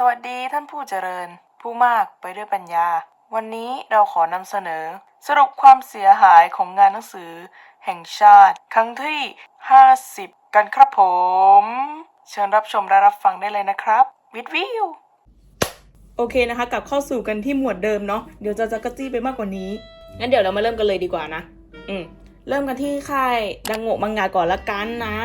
สวัสดีท่านผู้เจริญ ผู้มากไปด้วยปัญญา วันนี้เราขอนำเสนอ สรุปความเสียหายของงานหนังสือ แห่งชาติ ครั้งที่ 50 กันครับผม เชิญรับชมและรับฟังได้เลยนะครับ วิดวิวโอเคนะคะ กลับเข้าสู่กันที่หมวดเดิมเนาะเดี๋ยวจะจักรจี้ไปมากกว่านี้งั้นเดี๋ยวเรามาเริ่มกันเลยดีกว่านะ อืมเริ่มกันที่ค่ายดังโงะมังงะก่อนละกันนะ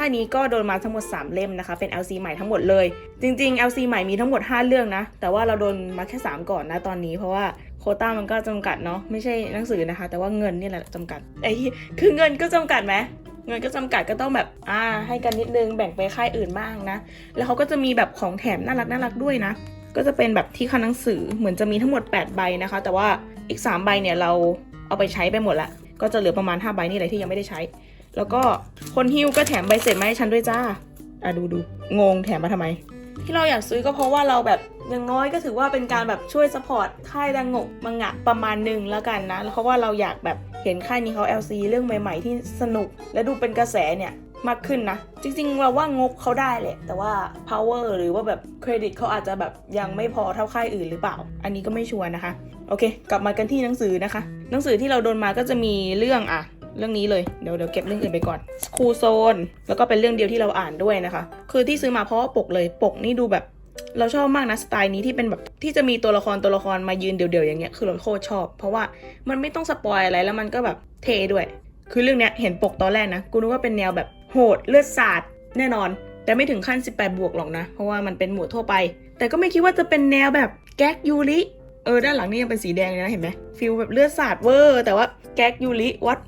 ค่ายนี้ก็โดนมาทั้งหมด 3 เล่มนะคะ เป็น LC ใหม่ทั้งหมดเลย จริง ๆ LC ใหม่มีทั้งหมด 5 เรื่องนะ แต่ว่าเราโดนมาแค่ 3 ก่อนนะตอนนี้ เพราะว่าโคต้ามันก็จำกัดเนาะ ไม่ใช่หนังสือนะคะ แต่ว่าเงินนี่แหละจำกัด ไอ้คือเงินก็จำกัดไหมเงินก็จำกัดก็ต้องแบบ อ่า ให้กันนิดนึง แบ่งไปค่ายอื่นบ้างนะ แล้วเขาก็จะมีแบบของแถมน่ารักน่ารักด้วยนะ ก็จะเป็นแบบที่ค่าหนังสือ เหมือนจะมีทั้งหมด 8 ใบนะคะ แต่ว่าอีก 3 ใบเนี่ยเราเอาไปใช้ไปหมดละ ก็จะเหลือประมาณ 5 ใบนี่แหละที่ยังไม่ได้ใช้ แล้วก็คนฮิ้วก็แถมใบเสร็จมาให้ฉันด้วยจ้าอะดูดูงงแถมมาทำไม ที่เราอยากซื้อก็เพราะว่าเราแบบอย่างน้อยก็ถือว่าเป็นการแบบช่วยสปอร์ตค่ายดังงกมังงะประมาณหนึ่งแล้วกันนะ เพราะว่าเราอยากแบบเห็นค่ายนี้เขา LC เรื่องใหม่ ๆ ที่สนุก และดูเป็นกระแสเนี่ยมากขึ้นนะ จริงๆ เราว่างบเขาได้แหละ แต่ว่า power หรือว่าแบบเครดิตเขาอาจจะแบบยังไม่พอเท่าค่ายอื่นหรือเปล่า อันนี้ก็ไม่ชัวร์นะคะ โอเค กลับมากันที่หนังสือนะคะ หนังสือที่เราโดนมาก็จะมีเรื่องอะ เรื่องนี้เลยเดี๋ยวเดี๋ยวเก็บเรื่องอื่นไปก่อนครูโซน แล้วก็เป็นเรื่องเดียวที่เราอ่านด้วยนะคะ คือที่ซื้อมาเพราะว่าปกเลยปกนี่ดูแบบเราชอบมากนะสไตล์นี้ที่เป็นแบบที่จะมีตัวละครตัวละครมายืนเดี่ยวๆอย่างเงี้ยคือเราโคตรชอบ เพราะว่ามันไม่ต้องสปอยอะไรแล้วมันก็แบบเทด้วย คือเรื่องเนี้ยเห็นปกตอนแรกนะกูนึกว่าเป็นแนวแบบโหดเลือดสาดแน่นอน แต่ไม่ถึงขั้น 18 บวกหรอกนะ เพราะว่ามันเป็นหมวดทั่วไป แต่ก็ไม่คิดว่าจะเป็นแนวแบบแก๊กยูริ เออด้านหลังนี่ยังเป็นสีแดงเลยนะเห็นไหมฟิลแบบเลือดสาดเวอร์ แต่ว่าแก๊กยูริวัด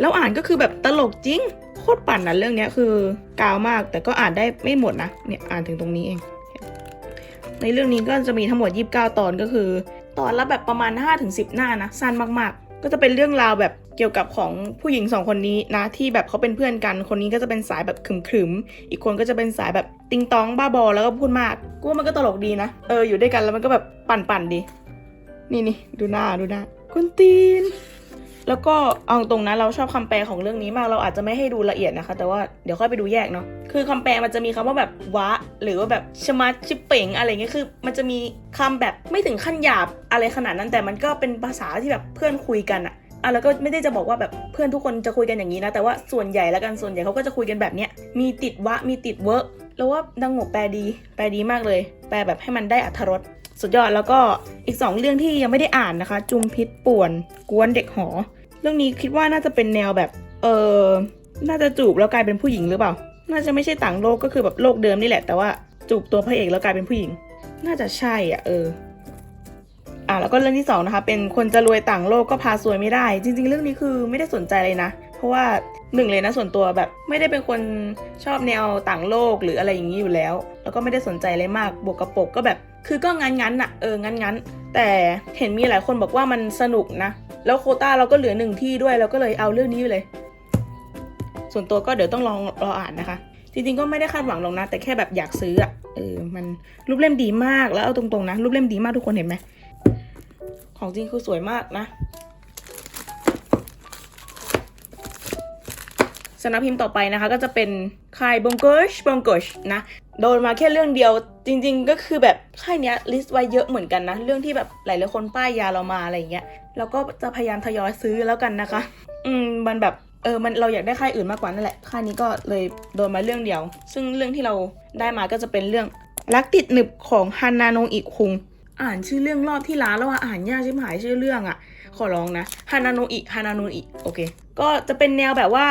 แล้วอ่านก็คือแบบตลกจริงโคตรปั่นนะเรื่องนี้คือกาวมาก แต่ก็อ่านได้ไม่หมดนะเนี่ยอ่านถึงตรงนี้เอง ในเรื่องนี้ก็จะมีทั้งหมด 29 ตอนก็คือ ตอนละแบบประมาณ 5-10 หน้านะสั้นมากๆ ก็จะเป็นเรื่องราวแบบ เกี่ยวกับของผู้หญิงสองคนนี้นะที่แบบเขาเป็นเพื่อนกัน คนนี้ก็จะเป็นสายแบบขรึมๆอีกคนก็จะเป็นสายแบบติงตองบ้าบอแล้วก็พูดมากกูว่ามันก็ตลกดีนะเอออยู่ด้วยกันแล้วมันก็แบบปั่นๆดี นี่นี่ดูหน้าดูหน้าคนตีน แล้วก็เอาตรงนะเราชอบคำแปลของเรื่องนี้มากเราอาจจะไม่ให้ดูละเอียดนะคะ แต่ว่าเดี๋ยวค่อยไปดูแยกเนาะคือคำแปลมันจะมีคำว่าแบบวะ หรือว่าแบบชมัดชิเป่งอะไรเงี้ยคือ มันจะมีคำแบบไม่ถึงขั้นหยาบอะไรขนาดนั้นแต่มันก็เป็นภาษาที่แบบเพื่อนคุยกันอะ อะแล้วก็ไม่ได้จะบอกว่าแบบเพื่อนทุกคนจะคุยกันอย่างนี้นะ แต่ว่าส่วนใหญ่แล้วกันส่วนใหญ่เขาก็จะคุยกันแบบเนี้ยมีติดวะมีติดเวอร์แล้วว่าดังโงกแปลดี แปลดีมากเลย แปลแบบให้มันได้อรรถรสสุดยอดแล้วก็อีกสองเรื่องที่ยังไม่ได้อ่านนะคะ จุมพิษป่วน กวนเด็กหอ เรื่องนี้คิดว่าน่าจะเป็นแนวแบบเออน่าจะจูบแล้วกลายเป็นผู้หญิงหรือเปล่า น่าจะไม่ใช่ต่างโลกก็คือแบบโลกเดิมนี่แหละ แต่ว่าจูบตัวพระเอกแล้วกลายเป็นผู้หญิง น่าจะใช่อะเออ อะแล้วก็เรื่องที่สองนะคะเป็นคนจะรวยต่างโลกก็พาซวยไม่ได้ จริง ๆ เรื่องนี้คือไม่ได้สนใจเลยนะ เพราะว่าหนึ่งเลยนะส่วนตัวแบบไม่ได้เป็นคนชอบแนวต่างโลกหรืออะไรอย่างนี้อยู่แล้ว แล้วก็ไม่ได้สนใจอะไรมากบวกกับปกก็แบบ คือก็งั้นๆน่ะเอองั้นๆแต่เห็นมีหลายคนบอกว่ามันสนุกนะ แล้วโคต้าเราก็เหลือหนึ่งที่ด้วยเราก็เลยเอาเรื่องนี้ไปเลย ส่วนตัวก็เดี๋ยวต้องลองรออ่านนะคะ จริงๆก็ไม่ได้คาดหวังหรอกนะ แต่แค่แบบอยากซื้ออะเออมันรูปเล่มดีมากแล้วเอาตรงๆนะรูปเล่มดีมากทุกคนเห็นไหม ของจริงคือสวยมากนะสำนักพิมพ์ต่อไปนะคะก็จะเป็นค่ายบงเกิชบงเกิชนะโดนมาแค่เรื่องเดียวจริง ๆ ก็คือแบบค่ายเนี้ยลิสต์ไว้เยอะเหมือนกันนะ เรื่องที่แบบหลายๆคนป้ายยาเรามาอะไรอย่างเงี้ยแล้วก็จะพยายามทยอยซื้อแล้วกันนะคะ อืมมันแบบเออมันเราอยากได้ค่ายอื่นมากกว่านั่นแหละค่ายนี้ก็เลยโดนมาเรื่องเดียว ซึ่งเรื่องที่เราได้มาก็จะเป็นเรื่องรักติดหนึบของฮันนาโนอิคุง อ่านชื่อเรื่องรอบที่ร้านแล้วว่าอ่านยากชิบหายชื่อเรื่องอะ่ะ ขอร้องนะฮานาโนอิฮานาโนอิโอเค ก็จะเป็นแนวแบบว่า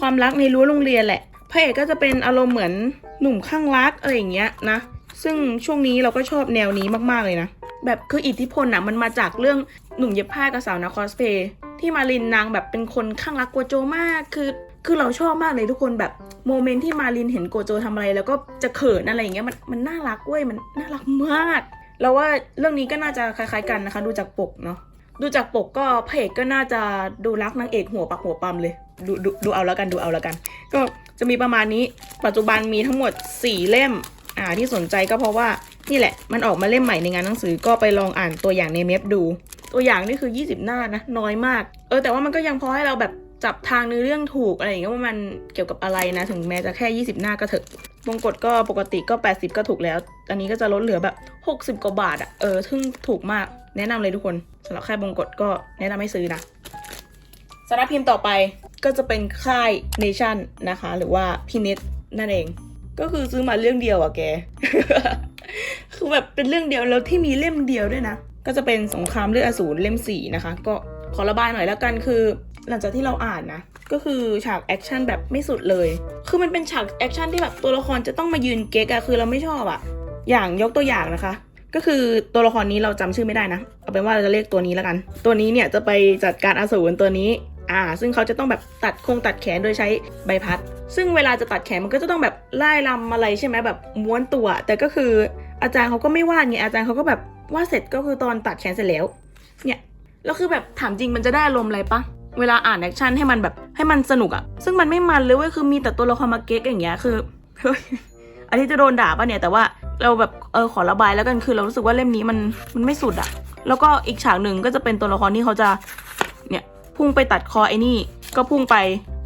ความรักในรั้วโรงเรียนแหละพระเอกก็จะเป็นอารมณ์เหมือนหนุ่มข้างรักอะไรอย่างเงี้ยนะ ซึ่งช่วงนี้เราก็ชอบแนวนี้มากๆเลยนะ แบบคืออิทธิพลอะมันมาจากเรื่องหนุ่มเย็บผ้ากับสาวนาคอสเพย์ที่มารินนางแบบเป็นคนข้างรักโกโจมากคือคือเราชอบมากเลยทุกคนแบบโมเมนต์ที่มารินเห็นโกโจทำอะไร แล้วก็จะเขินอะไรอย่างเงี้ยมันมันน่ารักเว้ยมันน่ารักมาก เราว่าเรื่องนี้ก็น่าจะคล้ายๆกันนะคะ ดูจากปกเนาะดูจากปกก็พระเอกก็น่าจะดูรักนางเอกหัวปักหัวปั๊มเลยดูดูดูเอาแล้วกันดูเอาแล้วกัน ก็จะมีประมาณนี้ปัจจุบันมีทั้งหมด 4 เล่มอ่าที่สนใจก็เพราะว่านี่แหละมันออกมาเล่มใหม่ในงานหนังสือก็ไปลองอ่านตัวอย่างในเมฟดู ตัวอย่างนี่คือ 20 หน้านะน้อยมาก เออแต่ว่ามันก็ยังพอให้เราแบบ จับทางเนื้อเรื่องถูกอะไรอย่างเงี้ยว่ามันเกี่ยวกับอะไรนะ ถึงแม้จะแค่ 20 หน้าก็เถอะวงกฎก็ปกติก็ 80 ก็ถูกแล้ว อันนี้ก็จะลดเหลือแบบ 60 กว่าบาทอะเออทึ่งถูกมากแนะนำเลยทุกคนสำหรับค่ายวงกฎก็แนะนำให้ซื้อนะสำนักพิมพ์ต่อไปก็จะเป็นค่ายเนชั่นนะคะ หรือว่าพินิษนั่นเอง ก็คือซื้อมาเรื่องเดียวอะแก คือแบบเป็นเรื่องเดียวแล้วที่มีเล่มเดียวด้วยนะ ก็จะเป็นสงครามเลือดอสูรเล่มสี่นะคะ ก็ขอระบายหน่อยแล้วกันคือ หลังจากที่เราอ่านนะ ก็คือฉากแอคชั่นแบบไม่สุดเลย คือมันเป็นฉากแอคชั่นที่แบบตัวละครจะต้องมายืนเก๊กอะคือเราไม่ชอบอะอย่างยกตัวอย่างนะคะ ก็คือตัวละครนี้เราจำชื่อไม่ได้นะ เอาเป็นว่าเราจะเรียกตัวนี้แล้วกัน ตัวนี้เนี่ยจะไปจัดการอสูรตัวนี้ อ่า ซึ่งเขาจะต้องแบบตัดโครงตัดแขนโดยใช้ใบพัด ซึ่งเวลาจะตัดแขนมันก็จะต้องแบบไล่ลำอะไรใช่ไหมแบบม้วนตัว แต่ก็คืออาจารย์เขาก็ไม่วาดไงอาจารย์เขาก็แบบวาดเสร็จก็คือตอนตัดแขนเสร็จแล้ว เนี่ยแล้วคือแบบถามจริงมันจะได้อารมณ์อะไรปะ เวลาอ่านแอคชั่นให้มันแบบให้มันสนุกอะซึ่งมันไม่มันเลยเว้ยคือมีแต่ตัวละครมาเก๊กอย่างเงี้ยคือเฮ้ยอันนี้จะโดนด่าป่ะเนี่ยแต่ว่าเราแบบเออขอระบายแล้วกันคือเรารู้สึกว่าเล่มนี้มันมันไม่สุดอะแล้วก็อีกฉากหนึ่งก็จะเป็นตัวละครที่เขาจะเนี่ยพุ่งไปตัดคอไอ้นี่ ก็พุ่งไป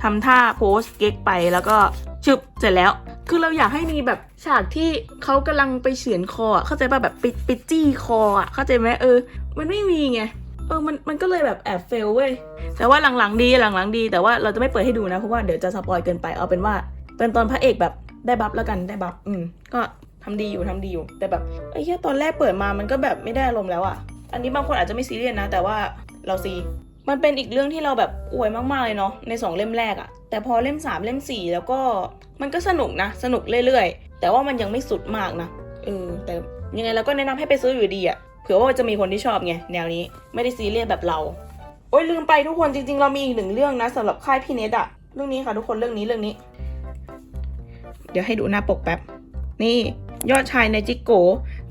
ทำท่าโพสเก๊กไปแล้วก็ชึบเสร็จแล้ว คือเราอยากให้มีแบบฉากที่เขากำลังไปเฉือนคอเข้าใจป่ะแบบไปไปจี้คออะเข้าใจไหมเออ มันไม่มีไง เออมันมันก็เลยแบบแอบเฟลเว้ยแต่ว่าหลังๆดีหลังๆดี แต่ว่าเราจะไม่เปิดให้ดูนะเพราะว่าเดี๋ยวจะสปอยเกินไปเอาเป็นว่าเป็นตอนพระเอกแบบได้บัฟแล้วกันได้บัฟอืมก็ทำดีอยู่ทำดีอยู่ แต่แบบไอ้แค่ตอนแรกเปิดมามันก็แบบไม่ได้อารมณ์แล้วอะอันนี้บางคนอาจจะไม่ซีเรียสนะ แต่ว่าเราซีมันเป็นอีกเรื่องที่เราแบบอวยมากๆเลยเนาะในสองเล่มแรกอะแต่พอเล่มสามเล่มสี่แล้วก็มันก็สนุกนะ สนุกเรื่อยๆ แต่ว่ามันยังไม่สุดมากนะเออแต่ยังไงเราก็แนะนำให้ไปซื้ออยู่ดีอะเผื่อว่าจะมีคนที่ชอบไงแนวนี้ไม่ได้ซีเรียสแบบเรา โอ้ยลืมไปทุกคนจริง ๆ เรามีอีกหนึ่งเรื่องนะสำหรับค่ายพี่เนตอะเรื่องนี้ค่ะทุกคนเรื่องนี้เรื่องนี้ เดี๋ยวให้ดูหน้าปกแป๊บ นี่ยอดชายในจิกโก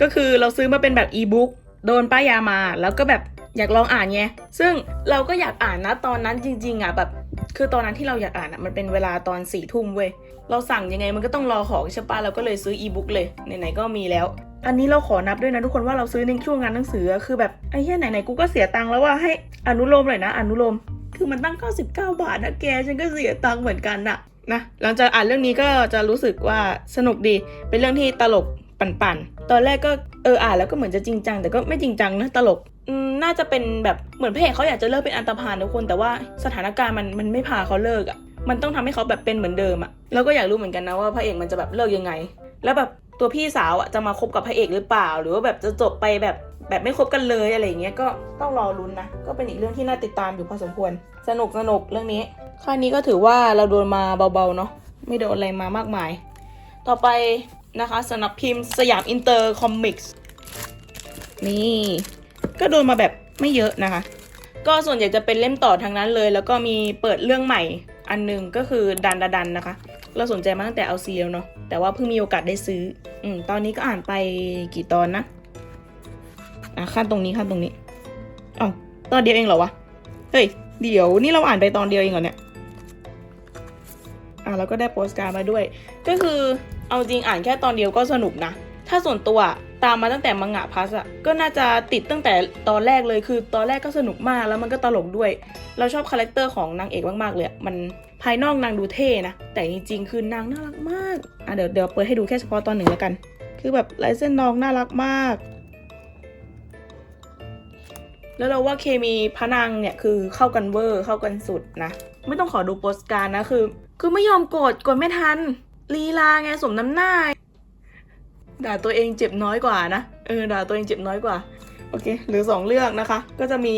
ก็คือเราซื้อมาเป็นแบบอีบุ๊กโดนป้ายยามาแล้วก็แบบอยากลองอ่านไงซึ่งเราก็อยากอ่านนะตอนนั้นจริง ๆอะแบบ คือตอนนั้นที่เราอยากอ่านอะมันเป็นเวลาตอนสี่ทุ่มเว้ย เราสั่งยังไงมันก็ต้องรอของใช่ปะเราก็เลยซื้ออีบุ๊กเลยไหนๆก็มีแล้ว อันนี้เราขอนับด้วยนะทุกคนว่าเราซื้อในช่วงงานหนังสือคือแบบไอ้เหี้ยไหนๆกูก็เสียตังค์แล้วว่าให้อนุโลมหน่อยนะ อนุโลม คือมันตั้ง 99 บาทนะแกฉันก็เสียตังค์เหมือนกันนะนะหลังจากอ่านเรื่องนี้ก็จะรู้สึกว่าสนุกดี เป็นเรื่องที่ตลกปั่นๆ ตอนแรกก็เอออ่านแล้วก็เหมือนจะจริงจังแต่ก็ไม่จริงจังนะตลก น่าจะเป็นแบบเหมือนพระเอกเขาอยากจะเลิกเป็นอันตรพานทุกคน แต่ว่าสถานการณ์มันมันไม่พาเขาเลิกอะ่ะมันต้องทำให้เขาแบบเป็นเหมือนเดิมอะ่ะแล้วก็อยากรู้เหมือนกันนะว่าพระเอกมันจะแบบเลิกยังไง แล้วแบบตัวพี่สาวอะจะมาคบกับพระเอกหรือเปล่า หรือว่าแบบจะจบไปแบบแบบไม่คบกันเลยอะไรอย่างเงี้ยก็ต้องรอลุ้นนะก็เป็นอีกเรื่องที่น่าติดตามอยู่พอสมควร สนุกสนุกเรื่องนี้ค่านี้ก็ถือว่าเราโดนมาเบาๆเนาะไม่โดนอะไรมามากมาย ต่อไปนะคะสำนักพิมพ์สยามอินเตอร์คอมิกส์นี่ ก็โดนมาแบบไม่เยอะนะคะ ก็ส่วนใหญ่จะเป็นเล่มต่อทางนั้นเลย แล้วก็มีเปิดเรื่องใหม่อันหนึงก็คือดันดาดันนะคะ เราสนใจมาตั้งแต่เอาซีแล้วเนาะแต่ว่าเพิ่งมีโอกาสได้ซื้ออืมตอนนี้ก็อ่านไปกี่ตอนนะอะขั้นตรงนี้ขั้นตรงนี้อ๋อตอนเดียวเองเหรอวะเฮ้ยเดี๋ยวนี่เราอ่านไปตอนเดียวเองเหรอเนี่ยอะแล้วก็ได้โปสการ์ดมาด้วย ก็คือเอาจริงอ่านแค่ตอนเดียวก็สนุกนะ ถ้าส่วนตัวตามมาตั้งแต่มังงะพัสอะก็น่าจะติดตั้งแต่ตอนแรกเลยคือตอนแรกก็สนุกมากแล้วมันก็ตลกด้วย เราชอบคาแรคเตอร์ของนางเอกมากๆเลยมันภายนอกนางดูเท่นะ แต่จริงๆคือนางน่ารักมากอะเดี๋ยวเดี๋ยวเปิดให้ดูแค่เฉพาะตอนหนึ่งแล้วกัน คือแบบลายเส้นน้องน่ารักมาก แล้วเราว่าเคมีพระนางเนี่ยคือเข้ากันเวอร์เข้ากันสุดนะ ไม่ต้องขอดูโปสการ์นะคือ คือไม่ยอมกดกดไม่ทันลีลาไงสมน้ำหน้า ด่าตัวเองเจ็บน้อยกว่านะ เออ ด่าตัวเองเจ็บน้อยกว่า โอเคหลือสองเรื่องนะคะ ก็จะมี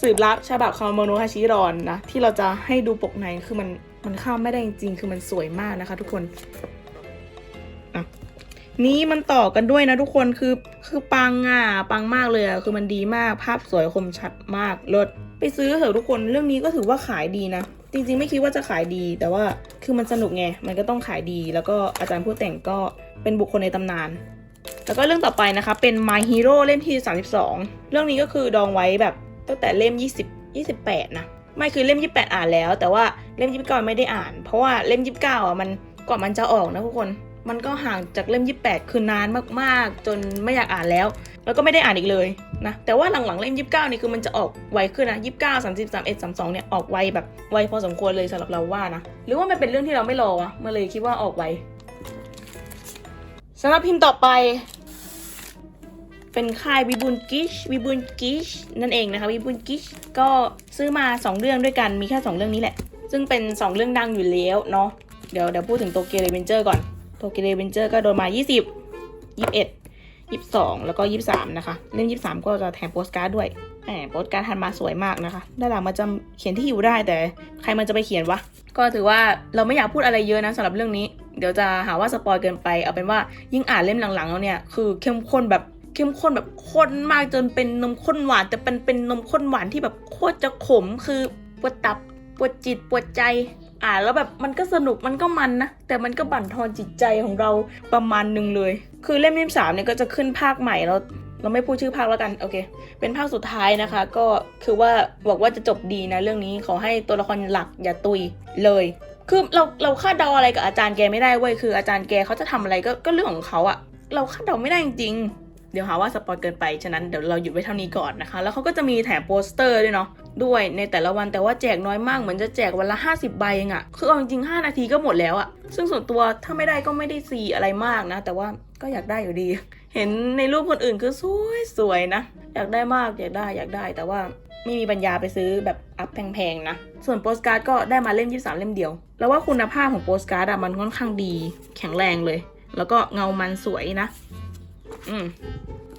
สืบลับฉบับคาโมโนฮาชิรอนนะ ที่เราจะให้ดูปกใน คือมัน มันข้ามไม่ได้จริงๆคือมันสวยมากนะคะ ทุกคนนี่มันต่อกันด้วยนะทุกคน คือ คือปังอะ ปังมากเลยอะ คือมันดีมาก ภาพสวยคมชัดมาก เลิศ ไปซื้อเถอะทุกคน เรื่องนี้ก็ถือว่าขายดีนะจริงๆ ไม่คิดว่าจะขายดีแต่ว่าคือมันสนุกไง มันก็ต้องขายดี แล้วก็อาจารย์ผู้แต่งก็ เป็นบุคคลในตำนาน แล้วก็เรื่องต่อไปนะคะ เป็น My Hero เล่มที่ 32 เรื่องนี้ก็คือดองไว้แบบตั้งแต่เล่ม 20 28 นะ ไม่คือเล่ม 28 อ่านแล้ว แต่ว่าเล่ม 29 ไม่ได้อ่าน เพราะว่าเล่ม 29 อะมันก่อนมันจะออกนะทุกคน มันก็ห่างจากเล่ม 28 คือนานมากๆ จนไม่อยากอ่านแล้ว แล้วก็ไม่ได้อ่านอีกเลยนะ แต่ว่าหลังๆเล่มยี่สิบเก้านี่คือมันจะออกไวขึ้นนะยี่สิบเก้าสามสิบสามเอ็ดสามสองเนี่ยออกไวแบบไวพอสมควรเลยสำหรับเราว่านะ หรือว่ามันเป็นเรื่องที่เราไม่รอวะเมื่อเลยคิดว่าออกไว สำหรับพิมพ์ต่อไป เป็นค่ายวิบุญกิชวิบุญกิชนั่นเองนะคะวิบุญกิชก็ซื้อมา 2 เรื่องด้วยกันมีแค่ 2 เรื่องนี้แหละ ซึ่งเป็น 2 เรื่องดังอยู่แล้วเนาะเดี๋ยวเดี๋ยวพูดถึงโตเกียวเรเวนเจอร์ก่อนโตเกียวเรเวนเจอร์ก็โดนมา 20 21 22 แล้วก็ 23 นะคะ เล่ม 23 ก็จะแถมโปสการ์ดด้วยแหมโปสการ์ดทันมาสวยมากนะคะ ด้านหลังมันจะเขียนที่อยู่ได้แต่ใครมันจะไปเขียนวะ ก็ถือว่าเราไม่อยากพูดอะไรเยอะนะสำหรับเรื่องนี้ เดี๋ยวจะหาว่าสปอยเกินไป เอาเป็นว่ายิ่งอ่านเล่มหลังๆแล้วเนี่ย คือเข้มข้นแบบเข้มข้นแบบข้นมากจนเป็นนมข้นหวาน แต่เป็นเป็นนมข้นหวานที่แบบโคตรจะขมคือปวดตับปวดจิตปวดใจอ่านแล้วแบบมันก็สนุกมันก็มันนะ แต่มันก็บั่นทอนจิตใจของเราประมาณหนึ่งเลย คือเล่มที่สามเนี่ยก็จะขึ้นภาคใหม่แล้วเราไม่พูดชื่อภาคแล้วกันโอเค เป็นภาคสุดท้ายนะคะ ก็คือว่าบอกว่าจะจบดีนะเรื่องนี้ขอให้ตัวละครหลักอย่าตุยเลย คือเราเราคาดเดาอะไรกับอาจารย์แกไม่ได้เว้ยคืออาจารย์แกเขาจะทำอะไรก็ก็เรื่องของเขาอะเราคาดเดาไม่ได้จริงเดี๋ยวหาว่าสปอยเกินไป ฉะนั้นเดี๋ยวเราหยุดไว้เท่านี้ก่อนนะคะ แล้วเขาก็จะมีแถมโปสเตอร์ด้วยเนาะ ด้วยในแต่ละวันแต่ว่าแจกน้อยมาก เหมือนจะแจกวันละ 50 ใบเองอะคือเอาจริงๆ 5 นาทีก็หมดแล้วอะซึ่งส่วนตัวถ้าไม่ได้ก็ไม่ได้ซีอะไรมากนะ แต่ว่าก็อยากได้อยู่ดี เห็นในรูปคนอื่นคือสวยสวยๆนะ อยากได้มากอยากได้อยากได้ แต่ว่าไม่มีปัญญาไปซื้อแบบอัพแพงๆนะ ส่วนโปสการ์ดก็ได้มาเล่ม 23 เล่มเดียว แล้วว่าคุณภาพของโปสการ์ดอะมันค่อนข้างดีแข็งแรงเลย แล้วก็เงามันสวยนะ อืม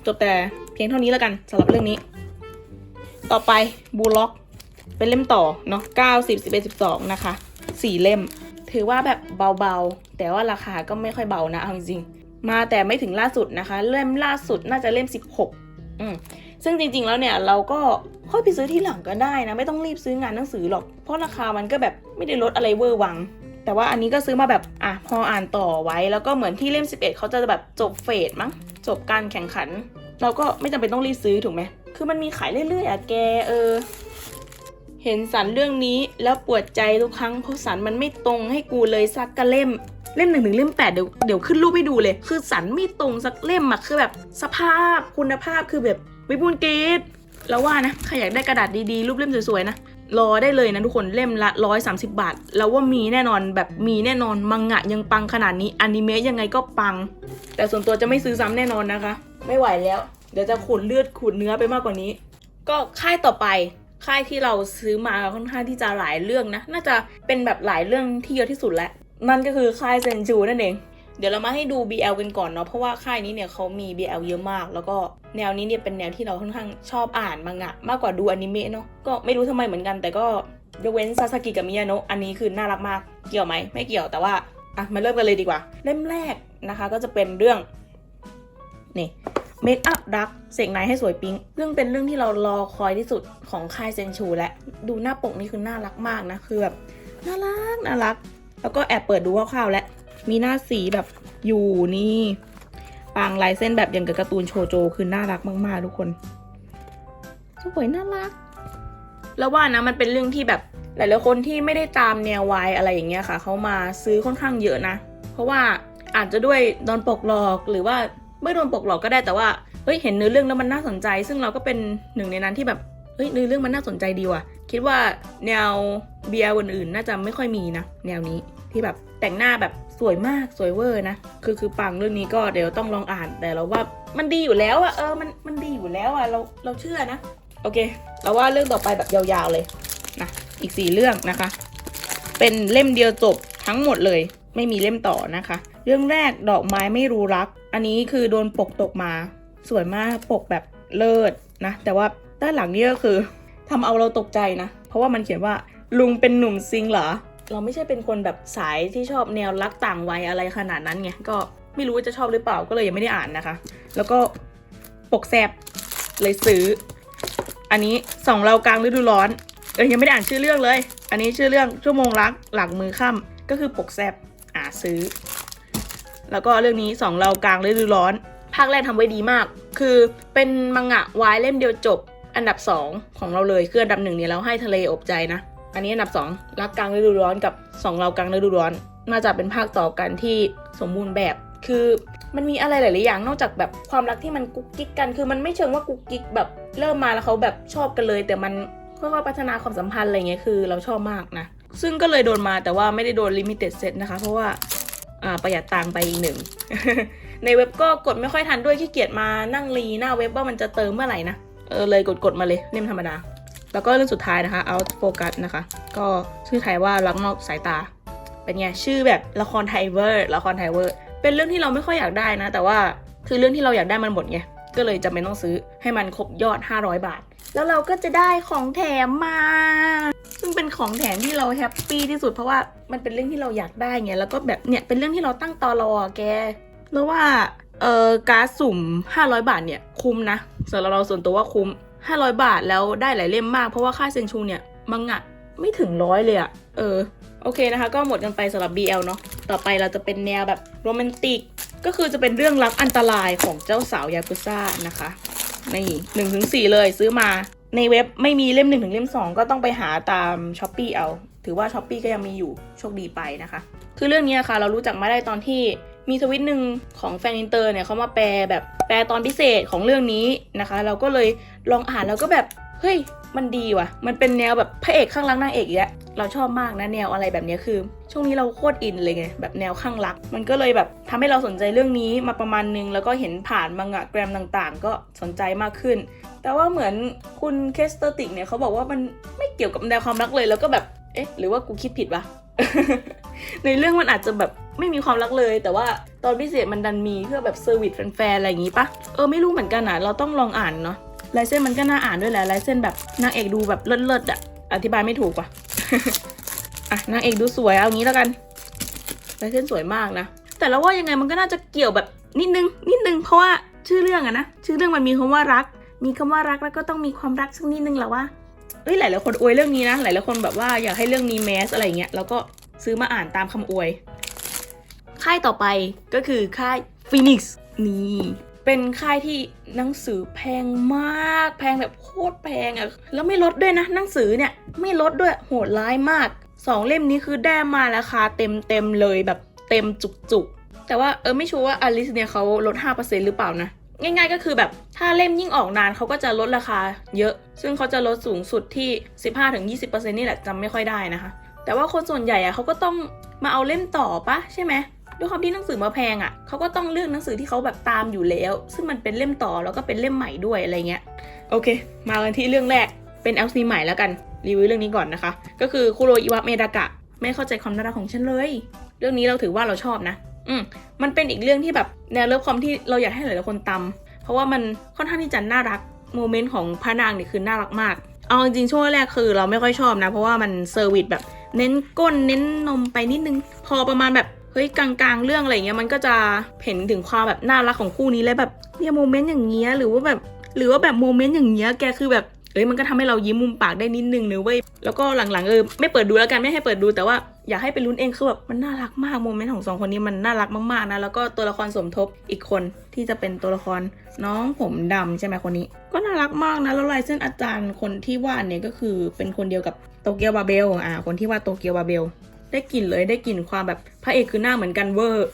จบแต่เพียงเท่านี้แล้วกันสำหรับเรื่องนี้ ต่อไปบูล็อก เป็นเล่มต่อเนาะ9 10 11 12 นะคะสี่เล่ม ถือว่าแบบเบาๆ แต่ว่าราคาก็ไม่ค่อยเบานะเอาจริงๆ มาแต่ไม่ถึงล่าสุดนะคะ เล่มล่าสุดน่าจะเล่ม 16 อืมซึ่งจริง ๆ แล้วเนี่ยเราก็ค่อยไปซื้อที่หลังก็ได้นะ ไม่ต้องรีบซื้องานหนังสือหรอกเพราะราคามันก็แบบไม่ได้ลดอะไรเวอร์วัง แต่ว่าอันนี้ก็ซื้อมาแบบอะพออ่านต่อไว้แล้วก็เหมือนที่เล่ม 11เขาจะแบบจบเฟสมั้งจบการแข่งขัน เราก็ไม่จำเป็นต้องรีบซื้อถูกไหมคือมันมีขายเรื่อยๆอะแกเออ เห็นสันเรื่องนี้แล้วปวดใจทุกครั้งเพราะสันมันไม่ตรงให้กูเลยสักกะเล่มเล่มหนึ่งถึงเล่มแปดเดี๋ยวเดี๋ยวขึ้นรูปให้ดูเลย คือสันไม่ตรงสักเล่มอะคือแบบสภาพคุณภาพคือแบบวิบูลเกตแล้วว่านะใครอยากได้กระดาษดีๆ รูปเล่มสวยๆนะรอได้เลยนะทุกคนเล่มละ 130 บาท แล้วว่ามีแน่นอนแบบมีแน่นอนมังงะยังปังขนาดนี้อนิเมะยังไงก็ปัง แต่ส่วนตัวจะไม่ซื้อซ้ำแน่นอนนะคะ ไม่ไหวแล้ว เดี๋ยวจะขูดเลือดขูดเนื้อไปมากกว่านี้ ก็ค่ายต่อไป ค่ายที่เราซื้อมาค่อนข้างที่จะหลายเรื่องนะ น่าจะเป็นแบบหลายเรื่องที่เยอะที่สุดแล้ว นั่นก็คือค่ายเซนจูนั่นเอง เดี๋ยวเรามาให้ดู BL กันก่อนเนาะ เพราะว่าค่ายนี้เนี่ยเขามี BL เยอะมาก แล้วก็แนวนี้เนี่ยเป็นแนวที่เราค่อนข้างชอบอ่านมังงะมากกว่าดูอนิเมะเนาะ ก็ไม่รู้ทำไมเหมือนกัน แต่ก็ยกเว้นซาสกิกับมิยาโนะ อันนี้คือน่ารักมาก เกี่ยวไหม ไม่เกี่ยว แต่ว่าอะมาเริ่มกันเลยดีกว่า เล่มแรกนะคะ ก็จะเป็นเรื่องนี่ เมคอัพรักเสกนายให้สวยปิ๊งเรื่องเป็นเรื่องที่เรารอคอยที่สุดของค่ายเซนชูและดูหน้าปกนี่คือน่ารักมากนะ คือแบบน่ารักน่ารัก แล้วก็แอบเปิดดูคร่าวๆแล้วมีหน้าสีแบบอยู่นี่ปางลายเส้นแบบอย่างกับการ์ตูนโชโจคือน่ารักมากๆ ทุกคนสวยน่ารัก แล้วว่านะมันเป็นเรื่องที่แบบหลายๆคนที่ไม่ได้ตามแนววายอะไรอย่างเงี้ยค่ะเขามาซื้อค่อนข้างเยอะนะ เพราะว่าอาจจะด้วยโดนปกหลอกหรือว่า ไม่โดนปกหลอกก็ได้แต่ว่าเฮ้ยเห็นเนื้อเรื่องแล้วมันน่าสนใจ ซึ่งเราก็เป็นหนึ่งในนั้นที่แบบเฮ้ยเนื้อเรื่องมันน่าสนใจดีว่ะ คิดว่าแนวเบียร์อื่นๆน่าจะไม่ค่อยมีนะ แนวนี้ที่แบบแต่งหน้าแบบสวยมากสวยเวอร์นะ คือคือปังเรื่องนี้ก็เดี๋ยวต้องลองอ่านแต่เราว่ามันดีอยู่แล้วอะเออมันมันดีอยู่แล้วอะเราเราเชื่อนะ โอเค เราว่าเรื่องต่อไปแบบยาวๆเลยนะอีกสี่เรื่องนะคะ เป็นเล่มเดียวจบทั้งหมดเลย ไม่มีเล่มต่อนะคะ เรื่องแรกดอกไม้ไม่รู้รัก อันนี้คือโดนปกตกมา สวยมากปกแบบเลิศนะ แต่ว่าด้านหลังนี่ก็คือทำเอาเราตกใจนะ เพราะว่ามันเขียนว่าลุงเป็นหนุ่มซิงเหรอ เราไม่ใช่เป็นคนแบบสายที่ชอบแนวรักต่างวัยอะไรขนาดนั้นไง ก็ไม่รู้ว่าจะชอบหรือเปล่าก็เลยยังไม่ได้อ่านนะคะ แล้วก็ปกแซบเลยซื้อ อันนี้สองเรากลางฤดูร้อน เออยังไม่ได้อ่านชื่อเรื่องเลย อันนี้ชื่อเรื่องชั่วโมงรักหลังมือค่ำก็คือปกแซบ อ่าซื้อ แล้วก็เรื่องนี้สองเรากลางฤดูร้อน ภาคแรกทำไว้ดีมาก คือเป็นมังงะวายเล่มเดียวจบ อันดับ 2 ของเราเลยคืออันดับหนึ่งเนี่ยเราให้ทะเลอบใจนะ อันนี้อันดับ 2 รักกลางฤดูร้อนกับสองเรากลางฤดูร้อน น่าจะเป็นภาคต่อกันที่สมบูรณ์แบบคือมันมีอะไรหลาย ๆ อย่างนอกจากแบบความรักที่มันกุ๊กกิ๊กกัน คือมันไม่เชิงว่ากุ๊กกิ๊กแบบเริ่มมาแล้วเขาแบบชอบกันเลย แต่มันค่อย ๆ พัฒนาความสัมพันธ์อะไรเงี้ยคือเราชอบมากนะ ซึ่งก็เลยโดนมาแต่ว่าไม่ได้โดนลิมิเต็ดเซตนะคะ เพราะว่าประหยัดตังไปอีกหนึ่ง ในเว็บก็กดไม่ค่อยทันด้วยขี้เกียจมานั่งรีหน้าเว็บว่ามันจะเติมเมื่อไหร่นะเออเลยกดกดๆมาเลยเล่มธรรมดา แล้วก็เรื่องสุดท้ายนะคะ out focus นะคะ ก็ชื่อไทยว่ารักนอกสายตา เป็นไงชื่อแบบละครไทยเวอร์ละครไทยเวอร์เป็นเรื่องที่เราไม่ค่อยอยากได้นะ แต่ว่าคือเรื่องที่เราอยากได้มันหมดไงก็เลยจำเป็นต้องซื้อให้มันครบยอด 500 บาท แล้วเราก็จะได้ของแถมมา ซึ่งเป็นของแถมที่เราแฮปปี้ที่สุดเพราะว่ามันเป็นเรื่องที่เราอยากได้ไงแล้วก็แบบเนี่ยเป็นเรื่องที่เราตั้งตอรอแกแล้วว่าเออการ์ดสุ่ม 500 บาทเนี่ยคุ้มนะสำหรับเราส่วนตัวว่าคุ้ม 500 บาทแล้วได้หลายเล่มมากเพราะว่าค่าเซนชูเนี่ยมังงะไม่ถึงร้อยเลยอะเออโอเคนะคะ ก็หมดกันไปสำหรับ BL เนาะต่อไปเราจะเป็นแนวแบบโรแมนติกก็คือจะเป็นเรื่องรักอันตรายของเจ้าสาวยากุซ่านะคะนี่หนึ่งถึงสี่เลยซื้อมา ในเว็บไม่มีเล่มหนึ่งถึงเล่มสองก็ต้องไปหาตามช้อปปีเอา ถือว่าช้อปปีก็ยังมีอยู่โชคดีไปนะคะ คือเรื่องนี้ค่ะเรารู้จักมาได้ตอนที่มีทวิตหนึ่งของแฟนอินเตอร์เนี่ยเขามาแปลแบบแปลตอนพิเศษของเรื่องนี้นะคะ เราก็เลยลองอ่านแล้วก็แบบเฮ้ยมันดีว่ะ มันเป็นแนวแบบพระเอกข้างรักนางเอกอีกแล้วเราชอบมากนะแนวอะไรแบบนี้คือ ช่วงนี้เราโคตรอินเลยไงแบบแนวข้างรัก มันก็เลยแบบทำให้เราสนใจเรื่องนี้มาประมาณนึง แล้วก็เห็นผ่านมังงะแกรมต่างๆ ก็สนใจมากขึ้น แต่ว่าเหมือนคุณเคสเตอร์ติกเนี่ยเขาบอกว่ามันไม่เกี่ยวกับแนวความรักเลยแล้วก็แบบ เอ๊ะ หรือว่ากูคิดผิดวะ ในเรื่องมันอาจจะแบบไม่มีความรักเลย แต่ว่าตอนพิเศษมันดันมีเพื่อแบบเซอร์วิสแฟนๆอะไรอย่างงี้ปะเออไม่รู้เหมือนกันอะ เราต้องลองอ่านเนาะลายเส้นมันก็น่าอ่านด้วยแหละลายเส้นแบบนางเอกดูแบบเลิศๆอะอธิบายไม่ถูกว่ะอะนางเอกดูสวยเอางี้แล้วกันลายเส้นสวยมากนะแต่เราว่ายังไงมันก็น่าจะเกี่ยวแบบนิดนึงนิดนึงเพราะว่าชื่อเรื่องอะนะชื่อเรื่องมันมีคำว่ารัก มีคำว่ารักแล้วก็ต้องมีความรักสักนิดนึงแหละว่าเอ้ยหลายๆคนอวยเรื่องนี้นะหลายๆคนแบบว่าอยากให้เรื่องนี้แมสอะไรเงี้ยแล้วก็ซื้อมาอ่านตามคำอวย ค่ายต่อไปก็คือค่ายฟินิกซ์นี่เป็นค่ายที่หนังสือแพงมาก แพงแบบโคตรแพงอะแล้วไม่ลดด้วยนะหนังสือเนี่ยไม่ลดด้วยโหดร้ายมากสองเล่มนี้คือได้มาราคาเต็มเต็มเลยแบบเต็มจุกๆ แต่ว่าเออไม่ชัวร์ว่าอลิสเนี่ยเขาลด 5%หรือเปล่านะ ง่าย ๆ ก็คือแบบถ้าเล่มยิ่งออกนานเขาก็จะลดราคาเยอะ ซึ่งเขาจะลดสูงสุดที่ 15-20%นี่แหละจำไม่ค่อยได้นะคะ แต่ว่าคนส่วนใหญ่อะเขาก็ต้องมาเอาเล่มต่อปะใช่ไหมด้วยความที่หนังสือมาแพงอะเขาก็ต้องเลือกหนังสือที่เขาแบบตามอยู่แล้ว ซึ่งมันเป็นเล่มต่อแล้วก็เป็นเล่มใหม่ด้วยอะไรเงี้ย โอเค มากันที่เรื่องแรก เป็น LC ใหม่แล้วกัน รีวิวเรื่องนี้ก่อนนะคะ ก็คือคุโรอิวะเมดากะ ไม่เข้าใจความน่ารักของฉันเลย เรื่องนี้เราถือว่าเราชอบนะ อืมมันเป็นอีกเรื่องที่แบบ แนวเลิฟคอมที่เราอยากให้หลายๆคนตามเพราะว่ามันค่อนข้างที่จะน่ารักโมเมนต์ของพระนางเนี่ยคือน่ารักมาก เอาจริงช่วงแรกคือเราไม่ค่อยชอบนะ เพราะว่ามันเซอร์วิสแบบเน้นก้นเน้นนมไปนิดนึง พอประมาณแบบเฮ้ยกลางๆ เรื่องอะไรเงี้ยมันก็จะเห็นถึงความแบบน่ารักของคู่นี้แล้วแบบเนี่ยโมเมนต์อย่างเงี้ยหรือว่าแบบหรือว่าแบบโมเมนต์อย่างเงี้ยแกคือแบบ เอ้ยมันก็ทำให้เรายิ้มมุมปากได้นิดนึงเนอะเว้ยแล้วก็หลังๆเออไม่เปิดดูแล้วกันไม่ให้เปิดดูแต่ว่าอยากให้ไปลุ้นเองคือแบบมันน่ารักมากโมเมนต์ของสองคนนี้มันน่ารักมากๆนะแล้วก็ตัวละครสมทบอีกคนที่จะเป็นตัวละครน้องผมดำใช่ไหมคนนี้ ก็น่ารักมากนะแล้วลายเส้นอาจารย์คนที่วาดเนี่ยก็คือเป็นคนเดียวกับโตเกียวบาเบลอ่าคนที่วาดโตเกียวบาเบลได้กลิ่นเลยได้กลิ่นความแบบพระเอกคือหน้าเหมือนกันเวอร์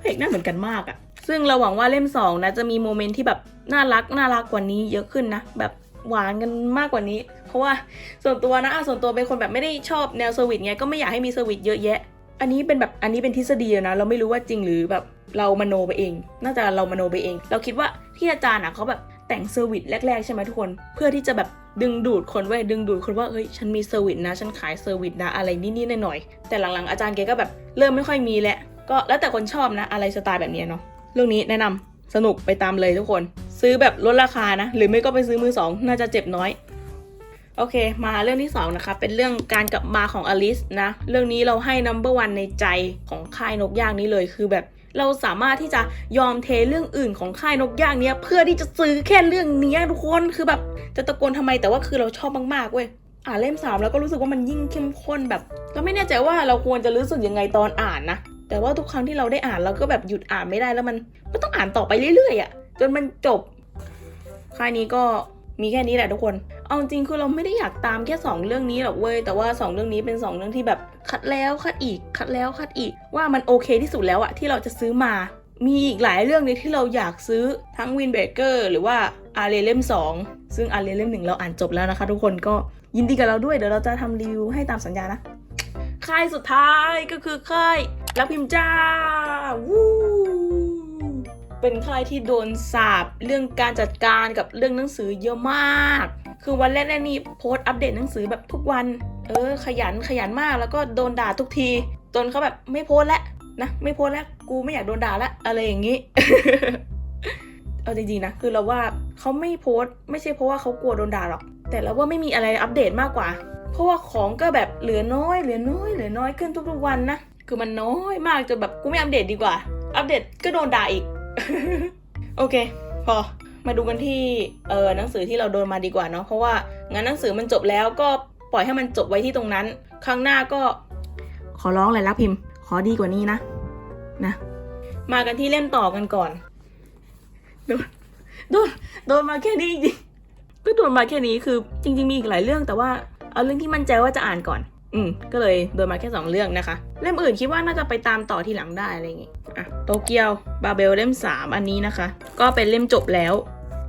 พระเอกหน้าเหมือนกันมากอะซึ่งเราหวังว่าเล่มสองนะจะมีโมเมนต์ที่แบบ น่ารักน่ารักกว่านี้เยอะขึ้นนะแบบหวานกันมากกว่านี้ เพราะว่าส่วนตัวนะส่วนตัวเป็นคนแบบไม่ได้ชอบแนวเซอร์วิสไงก็ไม่อยากให้มีเซอร์วิสเยอะแยะ อันนี้เป็นแบบอันนี้เป็นทฤษฎีนะ เราไม่รู้ว่าจริงหรือแบบเรามโนไปเอง น่าจะเรามโนไปเอง เราคิดว่าที่อาจารย์อะเขาแบบแต่งเซอร์วิสแรกๆ ใช่ไหมทุกคน เพื่อที่จะแบบดึงดูดคนไว้ดึงดูดคนว่าเฮ้ยฉันมีเซอร์วิสนะฉันขายเซอร์วิสนะอะไรนิดๆหน่อยๆแต่หลังๆอาจารย์แกก็แบบเริ่มไม่ค่อยมีแล้วก็แล้วแต่คนชอบนะอะไรสไตล์แบบนี้เนาะเรื่องนี้แนะนำ สนุกไปตามเลยทุกคน ซื้อแบบลดราคานะ หรือไม่ก็ไปซื้อมือสองน่าจะเจ็บน้อย โอเค มาเรื่องที่สองนะคะ เป็นเรื่องการกลับมาของอลิสนะ เรื่องนี้เราให้ number one ในใจของค่ายนกย่างนี้เลยคือแบบเราสามารถที่จะยอมเทเรื่องอื่นของค่ายนกย่างเนี้ยเพื่อที่จะซื้อแค่เรื่องเนี้ยทุกคนคือแบบจะตะโกนทำไมแต่ว่าคือเราชอบมากๆเว้ยอ่านเล่มสามแล้วก็รู้สึกว่ามันยิ่งเข้มข้นแบบเราไม่แน่ใจว่าเราควรจะรู้สึกยังไงตอนอ่านนะ แต่ว่าทุกครั้งที่เราได้อ่านเราก็แบบหยุดอ่านไม่ได้แล้วมันมันต้องอ่านต่อไปเรื่อยๆอะ่ะจนมันจบค่ายนี้ก็มีแค่นี้แหละทุกคน เอาจริงคือเราไม่ได้อยากตามแค่ 2 เรื่องนี้หรอกเว้ย แต่ว่า 2 เรื่องนี้เป็น 2 เรื่องที่แบบคัดแล้วคัดอีก คัดแล้วคัดอีก ว่ามันโอเคที่สุดแล้วอะที่เราจะซื้อมา มีอีกหลายเรื่องเลยที่เราอยากซื้อทั้งวินเบเกอร์หรือว่าอาเรเล่ม2 ซึ่งอาเรเล่มหนึ่งเราอ่านจบแล้วนะคะ ทุกคนก็ยินดีกับเราด้วยเดี๋ยวเราจะทำรีวิวให้ตามสัญญานะค่ายสุดท้ายก็คือค่าย รักพิมพ์จ้าวู้เป็นค่ายที่โดนสาบเรื่องการจัดการกับเรื่องหนังสือเยอะมาก คือวันแรกๆนี่โพสต์อัปเดตหนังสือแบบทุกวัน เออ ขยันขยันมากแล้วก็โดนด่าทุกทีจนเขาแบบไม่โพสแล้วนะไม่โพสแล้วกูไม่อยากโดนด่าล้วอะไรอย่างนี้เอาจริงๆนะคือเราว่าเขาไม่โพสไม่ใช่เพราะว่าเขากลัวโดนด่าหรอก แต่เราว่าไม่มีอะไรอัปเดตมากกว่า เพราะว่าของก็แบบเหลือน้อยเหลือน้อยเหลือน้อยขึ้นทุกๆวันนะ คือมันน้อยมากจนแบบกูไม่อัปเดตดีกว่า อัปเดตก็โดนด่าอีก โอเค พอ มาดูกันที่เออหนังสือที่เราโดนมาดีกว่าเนาะ เพราะว่างานหนังสือมันจบแล้วก็ปล่อยให้มันจบไว้ที่ตรงนั้น ครั้งหน้าก็ ขอร้องเลยรักพิมพ์ ขอดีกว่านี้นะ นะ มากันที่เล่มต่อกันก่อน โดน โดน โดนมาแค่นี้จริงก็โดนมาแค่นี้คือ จริง ๆ มีอีกหลายเรื่องแต่ว่าเอาเรื่องที่มั่นใจว่าจะอ่านก่อน อืมก็เลยโดนมาแค่สองเรื่องนะคะ เล่มอื่นคิดว่าน่าจะไปตามต่อทีหลังได้อะไรอย่างงี้อะโตเกียวบาเบลเล่มสามอันนี้นะคะ ก็เป็นเล่มจบแล้ว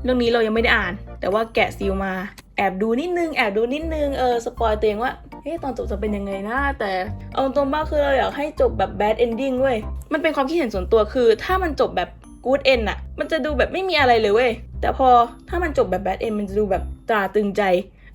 เรื่องนี้เรายังไม่ได้อ่าน แต่ว่าแกะซีลมาแอบดูนิดนึงแอบดูนิดนึงเออสปอยตัวเองว่าเฮ้ตอนจบจะเป็นยังไงนะแต่เอาตรงบ้าคือเราอยากให้จบแบบ bad ending เว้ยมันเป็นความคิดเห็นส่วนตัวคือ ถ้ามันจบแบบ good end อะมันจะดูแบบไม่มีอะไรเลยเว้ยแต่พอถ้ามันจบแบบ bad end มันจะดูแบบตราตึงใจ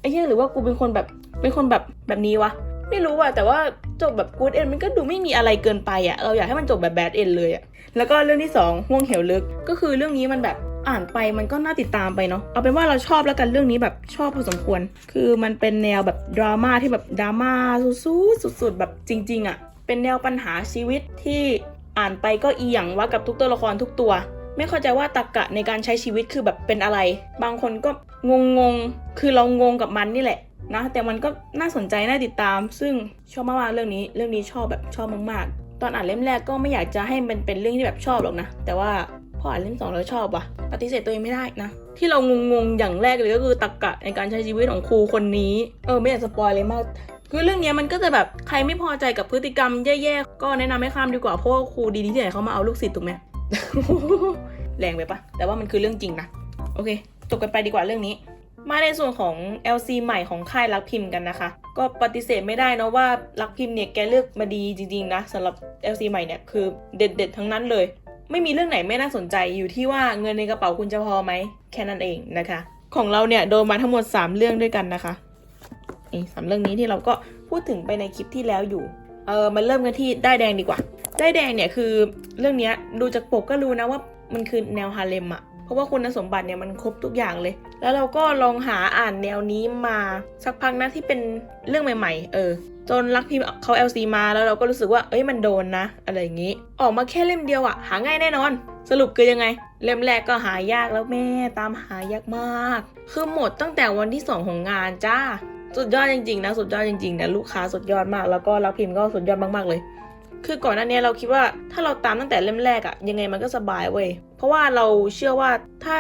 ไอ้เหี้ยหรือว่ากูเป็นคนแบบเป็นคนแบบแบบนี้วะ ไม่รู้อะแต่ว่าจบแบบ good end มันก็ดูไม่มีอะไรเกินไปอะเราอยากให้มันจบแบบ bad end เลยอะแล้วก็เรื่องที่สองห่วงเหวลึกก็คือเรื่องนี้มันแบบอ่านไปมันก็น่าติดตามไปเนาะเอาเป็นว่าเราชอบแล้วกันเรื่องนี้แบบชอบพอสมควร คือมันเป็นแนวแบบดราม่าที่แบบดราม่าสุดๆสุดๆแบบจริง ๆอะเป็นแนวปัญหาชีวิตที่อ่านไปก็อีหยังวะกับทุกตัวละครทุกตัว ไม่เข้าใจว่าตรกะในการใช้ชีวิตคือแบบเป็นอะไร บางคนก็งงงๆคือเรางงกับมันนี่แหละ นะ แต่มันก็น่าสนใจน่าติดตาม ซึ่งชอบมากๆเรื่องนี้ เรื่องนี้ชอบแบบชอบมากๆ ตอนอ่านเล่มแรกก็ไม่อยากจะให้มันเป็นเรื่องที่แบบชอบหรอกนะ แต่ว่าพออ่านเล่มสองแล้วชอบว่ะ ปฏิเสธตัวเองไม่ได้นะ ที่เรางงๆอย่างแรกเลยก็คือตรรกะในการใช้ชีวิตของครูคนนี้ เออไม่อยากสปอยเลยมาก คือเรื่องนี้มันก็จะแบบใครไม่พอใจกับพฤติกรรมแย่ๆ ก็แนะนำให้ข้ามดีกว่าเพราะว่าครูดีที่ไหนเขามาเอาลูกศิษย์ถูกไหมแรงไปปะแต่ว่ามันคือเรื่องจริงนะ โอเคจบกันไปดีกว่าเรื่องนี้ มาในส่วนของ LC ใหม่ของค่ายรักพิมพ์กันนะคะ ก็ปฏิเสธไม่ได้นะว่ารักพิมพ์เนี่ยแกเลือกมาดีจริงๆนะสำหรับ LC ใหม่เนี่ยคือเด็ดๆทั้งนั้นเลย ไม่มีเรื่องไหนไม่น่าสนใจอยู่ที่ว่าเงินในกระเป๋าคุณจะพอไหมแค่นั้นเองนะคะ ของเราเนี่ยโดนมาทั้งหมด 3 เรื่องด้วยกันนะคะนี่สามเรื่องนี้ที่เราก็พูดถึงไปในคลิปที่แล้วอยู่เออมาเริ่มกันที่ได้แดงดีกว่า ได้แดงเนี่ยคือเรื่องนี้ดูจากปกก็รู้นะว่ามันคือแนวฮาเลมอะ ราะว่าคุณสมบัติเนี่ยมันครบทุกอย่างเลย แล้วเราก็ลองหาอ่านแนวนี้มาสักพักนะที่เป็นเรื่องใหม่ ๆ เออ จนรักพิมพ์เขา LC มาแล้วเราก็รู้สึกว่าเอ้ยมันโดนนะ อะไรอย่างนี้ ออกมาแค่เล่มเดียวอะหาง่ายแน่นอน สรุปคือยังไง เล่มแรกก็หายากแล้วแม่ตามหายากมาก คือหมดตั้งแต่วันที่ 2 ของงานจ้าสุดยอดจริงๆนะสุดยอดจริงๆนะลูกค้าสุดยอดมาก แล้วก็รักพิมพ์ก็สุดยอดมากๆเลย คือก่อนหน้านี้เราคิดว่าถ้าเราตามตั้งแต่เล่มแรกอะยังไงมันก็สบายเว้ย เพราะว่าเราเชื่อว่าถ้า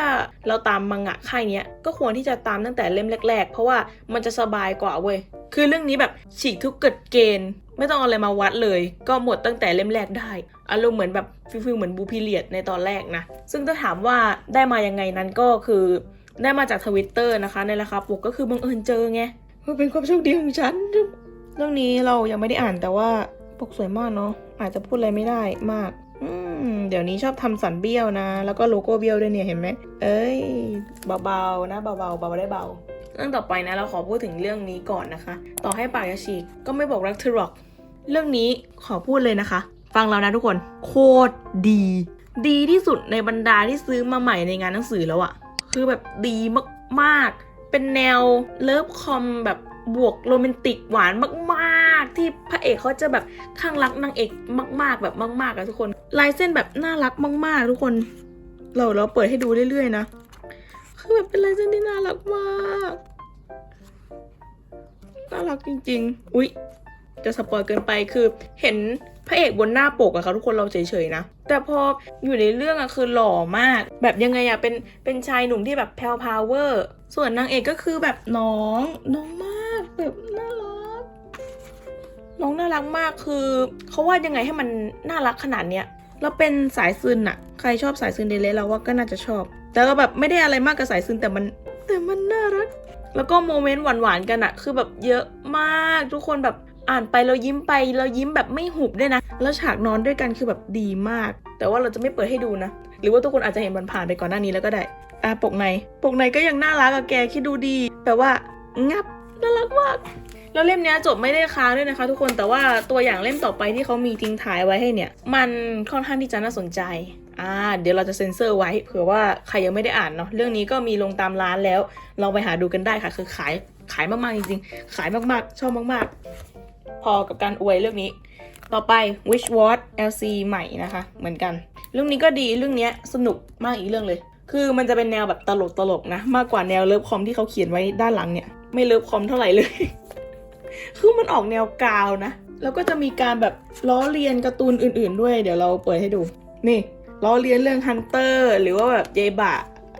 เราตามมังงะค่ายเนี้ยก็ควรที่จะตามตั้งแต่เล่มแรก ๆ เพราะว่ามันจะสบายกว่าเว้ยคือเรื่องนี้แบบฉีกทุกกฎเกณฑ์ ไม่ต้องอะไรมาวัดเลย ก็หมดตั้งแต่เล่มแรกได้อารมณ์เหมือนแบบฟิลๆเหมือนบูพิเลียดในตอนแรกนะซึ่งถ้าถามว่าได้มายังไงนั้นก็คือได้มาจากทวิตเตอร์นะคะในราคาปกก็คือบังเอิญเจอไงมันเป็นความโชคดีของฉัน เรื่องนี้เรายังไม่ได้อ่านแต่ว่าปกสวยมากเนาะอาจจะพูดอะไรไม่ได้มาก เดี๋ยวนี้ชอบทำสันเบี้ยวนะ แล้วก็โลโก้เบี้ยวด้วยเนี่ยเห็นไหม เอ้ย เบาๆนะเบาๆเบาได้เบา เรื่องต่อไปนะเราขอพูดถึงเรื่องนี้ก่อนนะคะ ต่อให้ปากจะฉีกก็ไม่บอกรักเธอหรอก เรื่องนี้ขอพูดเลยนะคะ ฟังเรานะทุกคน โคตรดี ดีที่สุดในบรรดาที่ซื้อมาใหม่ในงานหนังสือแล้วอะคือแบบดีมากๆ เป็นแนวเลิฟคอมแบบบวกโรแมนติกหวานมาก ๆ ที่พระเอกเขาจะแบบข้างรักนางเอกมาก ๆ แบบมาก ๆอะทุกคน ลายเส้นแบบน่ารักมาก ๆ ทุกคน เราเราเปิดให้ดูเรื่อย ๆ นะ คือแบบเป็นลายเส้นที่น่ารักมาก น่ารักจริง ๆ อุ๊ย จะสปอยเกินไปคือเห็นพระเอกบนหน้าปกอะค่ะทุกคนเราเฉยๆนะ แต่พออยู่ในเรื่องอะคือหล่อมาก แบบยังไงอะเป็นเป็นชายหนุ่มที่แบบแพลวพาวเวอร์ส่วนนางเอกก็คือแบบน้องน้องมากแบบน่ารัก น้องน่ารักมากคือเขาว่ายังไงให้มันน่ารักขนาดเนี้ย เราเป็นสายซึนอะใครชอบสายซึนเดเลเราว่าก็น่าจะชอบ แต่ก็แบบไม่ได้อะไรมากกับสายซึนแต่มัน แต่มันน่ารัก แล้วก็โมเมนต์หวานๆกันอะคือแบบเยอะมากทุกคนแบบอ่านไปเรายิ้มไปเรายิ้มแบบไม่หุบด้วยนะ แล้วฉากนอนด้วยกันคือแบบดีมาก แต่ว่าเราจะไม่เปิดให้ดูนะ หรือว่าทุกคนอาจจะเห็นมันผ่านไปก่อนหน้านี้แล้วก็ได้อะปกใน ปกในก็ยังน่ารักอะแกคิดดูดีแบบว่างับน่ารักมาก แล้วเล่มนี้จบไม่ได้ค้างด้วยนะคะ ทุกคนแต่ว่าตัวอย่างเล่มต่อไปที่เขามีทิ้งท้ายไว้ให้เนี่ย มันค่อนข้างที่จะน่าสนใจอ่าเดี๋ยวเราจะเซ็นเซอร์ไว้เผื่อว่าใครยังไม่ได้อ่านเนาะเรื่องนี้ก็มีลงตามร้านแล้วลองไปหาดูกันได้ค่ะ คือขายขายมากๆจริงๆ ขายมากๆ ชอบมากๆ พอกับการอวยเรื่องนี้ ต่อไป Wish Watch LC ใหม่นะคะ เหมือนกัน เรื่องนี้ก็ดีเรื่องนี้สนุกมากอีกเรื่องเลย คือมันจะเป็นแนวแบบตลกตลกๆนะ มากกว่าแนวเลิฟคอมที่เขาเขียนไว้ด้านหลังเนี่ย ไม่เลิฟคอมเท่าไหร่เลย คือมันออกแนวกาวนะ แล้วก็จะมีการแบบล้อเลียนการ์ตูนอื่น ๆ ด้วย เดี๋ยวเราเปิดให้ดู นี่ล้อเลียนเรื่องฮันเตอร์หรือว่าแบบเยบะ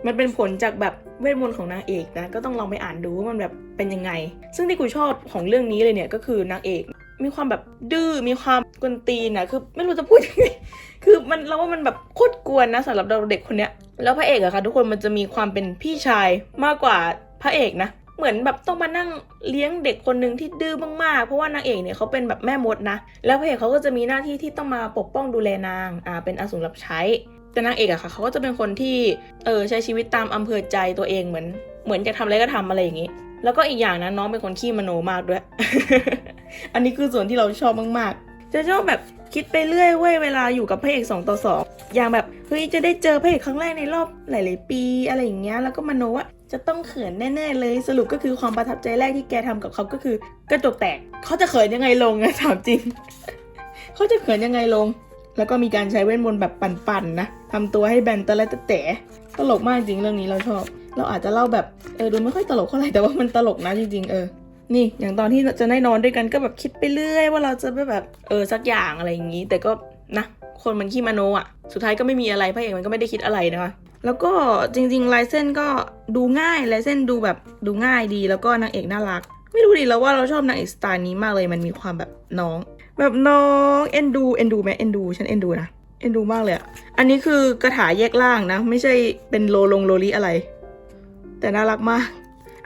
มันเป็นผลจากแบบเวทมนต์ของนางเอกนะ ก็ต้องลองไปอ่านดูว่ามันแบบเป็นยังไง ซึ่งที่กูชอบของเรื่องนี้เลยเนี่ยก็คือนางเอก มีความแบบดื้อ มีความกวนตีนนะคือไม่รู้จะพูดยังไง คือมันเราว่ามันแบบโคตรกวนนะสำหรับเราเด็กคนเนี้ย แล้วพระเอกอะค่ะทุกคนมันจะมีความเป็นพี่ชายมากกว่าพระเอกนะ เหมือนแบบต้องมานั่งเลี้ยงเด็กคนหนึ่งที่ดื้อมากๆ เพราะว่านางเอกเนี่ยเขาเป็นแบบแม่มดนะ แล้วพระเอกเขาก็จะมีหน้าที่ที่ต้องมาปกป้องดูแลนางอ่าเป็นอสูรรับใช้ แต่นางเอกอะค่ะเขาก็จะเป็นคนที่เออใช้ชีวิตตามอำเภอใจตัวเองเหมือน เหมือนจะทำอะไรก็ทำอะไรอย่างนี้ แล้วก็อีกอย่างนะน้องเป็นคนขี้มโนมากด้วย อันนี้คือส่วนที่เราชอบมากๆ จะชอบแบบคิดไปเรื่อยเว้ยเวลาอยู่กับพระเอกสองต่อสองอย่างแบบเฮ้ยจะได้เจอพระเอกครั้งแรกในรอบหลาย ๆ ปี อะไรอย่างเงี้ยแล้วก็มโนว่า จะต้องเขินแน่ ๆ เลยสรุปก็คือความประทับใจแรกที่แกทำกับเขาก็คือกระจกแตกเขาจะเขินยังไงลงอะถามจริงเขาจะเขินยังไงลง แล้วก็มีการใช้เวทมนต์แบบปั่นๆนะทำตัวให้แบนตะและตะแต่ตลกมากจริงเรื่องนี้เราชอบ เราอาจจะเล่าแบบเออดูไม่ค่อยตลกเท่าไหร่แต่ว่ามันตลกนะจริงๆเออนี่อย่างตอนที่จะได้นอนด้วยกันก็แบบคิดไปเรื่อย ว่าเราจะแบบเออสักอย่างอะไรอย่างนี้ แต่ก็นะคนมันขี้มโนอะ สุดท้ายก็ไม่มีอะไรพระเอกมันก็ไม่ได้คิดอะไรนะคะ แล้วก็จริงๆลายเส้นก็ดูง่ายลายเส้นดูแบบดูง่ายดีแล้วก็นางเอกน่ารัก ไม่รู้ดิแล้วว่าเราชอบนางเอกสไตล์นี้มากเลยมันมีความแบบน้อง แบบน้องเอ็นดูเอ็นดูไหมเอ็นดูฉันเอ็นดูนะเอ็นดูมากเลยอะอันนี้คือกระถาแยกล่างนะ ไม่ใช่เป็นโลลงโลลิอะไร แต่น่ารักมาก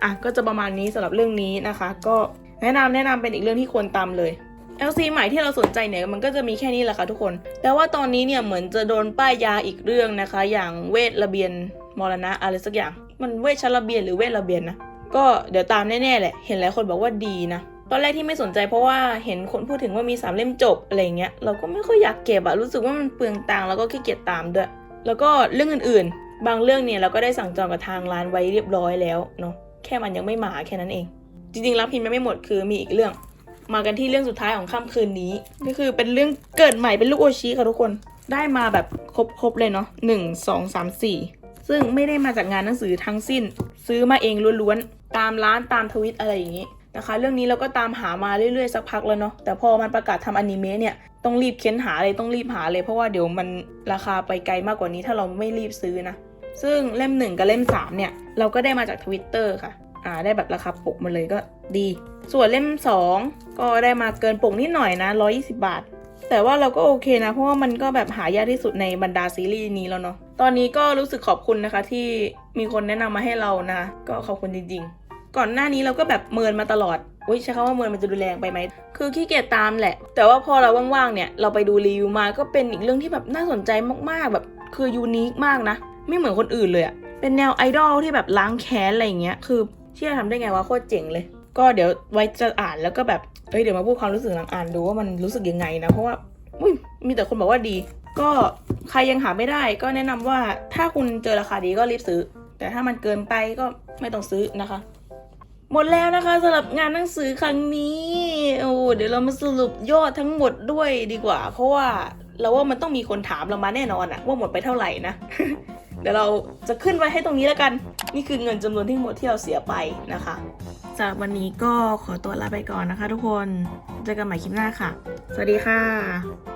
อะก็จะประมาณนี้สำหรับเรื่องนี้นะคะ ก็แนะนำแนะนำเป็นอีกเรื่องที่ควรตามเลย LC ใหม่ที่เราสนใจเนี่ยมันก็จะมีแค่นี้แหละค่ะทุกคน แต่ว่าตอนนี้เนี่ยเหมือนจะโดนป้ายยาอีกเรื่องนะคะ อย่างเวทระเบียนมรณะอะไรสักอย่าง มันเวชระเบียนหรือเวทระเบียนนะก็เดี๋ยวตามแน่ๆแหละ เห็นหลายคนบอกว่าดีนะตอนแรกที่ไม่สนใจเพราะว่าเห็นคนพูดถึงว่ามีสามเล่มจบอะไรเงี้ยเราก็ไม่ค่อยอยากเก็บอะรู้สึกว่ามันเปลืองตังค์แล้วก็ขี้เกียจตามด้วย แล้วก็เรื่องอื่นๆ บางเรื่องเนี่ยเราก็ได้สั่งจองกับทางร้านไว้เรียบร้อยแล้วเนาะแค่มันยังไม่มาแค่นั้นเอง จริงๆรับพิมพ์ไม่หมดคือมีอีกเรื่อง มากันที่เรื่องสุดท้ายของค่ำคืนนี้ ก็คือเป็นเรื่องเกิดใหม่เป็นลูกโอชิค่ะทุกคนได้มาแบบครบๆเลยเนาะหนึ่งสองสามสี่ซึ่งไม่ได้มาจากงานหนังสือทั้งสิ้น ซื้อมาเองล้วนๆ ตามร้านตามทวิตอะไรอย่างนี้นะคะ เรื่องนี้เราก็ตามหามาเรื่อยๆสักพักแล้วเนาะแต่พอมันประกาศทำอนิเมะเนี่ยต้องรีบเค้นหาเลยต้องรีบหาเลย เพราะว่าเดี๋ยวมันราคาไปไกลมากกว่านี้ถ้าเราไม่รีบซื้อนะซึ่งเล่มหนึ่งกับเล่มสามเนี่ยเราก็ได้มาจากทวิตเตอร์ค่ะ อ่าได้แบบราคาปกมาเลยก็ดี ส่วนเล่ม 2 ก็ได้มาเกินปกนิดหน่อยนะ 120 บาท แต่ว่าเราก็โอเคนะ เพราะว่ามันก็แบบหายากที่สุดในบรรดาซีรีส์นี้แล้วเนาะตอนนี้ก็รู้สึกขอบคุณนะคะที่มีคนแนะนำมาให้เรานะ ก็ขอบคุณจริงๆ ก่อนหน้านี้เราก็แบบเมินมาตลอดอุ้ยใช้คำว่าเมินมันจะดูแรงไปไหม คือขี้เกียจตามแหละ แต่ว่าพอเราว่างๆเนี่ย เราไปดูรีวิวมาก็เป็นอีกเรื่องที่แบบน่าสนใจมากๆ แบบคือยูนิคมากนะ ไม่เหมือนคนอื่นเลยอะเป็นแนวไอดอลที่แบบล้างแค้นอะไรอย่างเงี้ย คือ เชื่อทำได้ไงวะโคตรเจ๋งเลย ก็เดี๋ยวไว้จะอ่านแล้วก็แบบเอ้ยเดี๋ยวมาพูดความรู้สึกหลังอ่านดูว่ามันรู้สึกยังไงนะ เพราะว่าอุ้ยมีแต่คนบอกว่าดี ก็ใครยังหาไม่ได้ ก็แนะนำว่าถ้าคุณเจอราคาดีก็รีบซื้อ แต่ถ้ามันเกินไปก็ไม่ต้องซื้อนะคะ หมดแล้วนะคะสำหรับงานหนังสือครั้งนี้โอ้เดี๋ยวเรามาสรุปยอดทั้งหมดด้วยดีกว่า เพราะว่าเราว่ามันต้องมีคนถามเรามาแน่นอนอะว่าหมดไปเท่าไหร่นะ ดี๋ยวเราจะขึ้นไว้ให้ตรงนี้แล้วกัน นี่คือเงินจำนวนที่หมดที่เราเสียไปนะคะสำหรับวันนี้ก็ขอตัวลาไปก่อนนะคะ ทุกคน เจอกันใหม่คลิปหน้าค่ะ สวัสดีค่ะ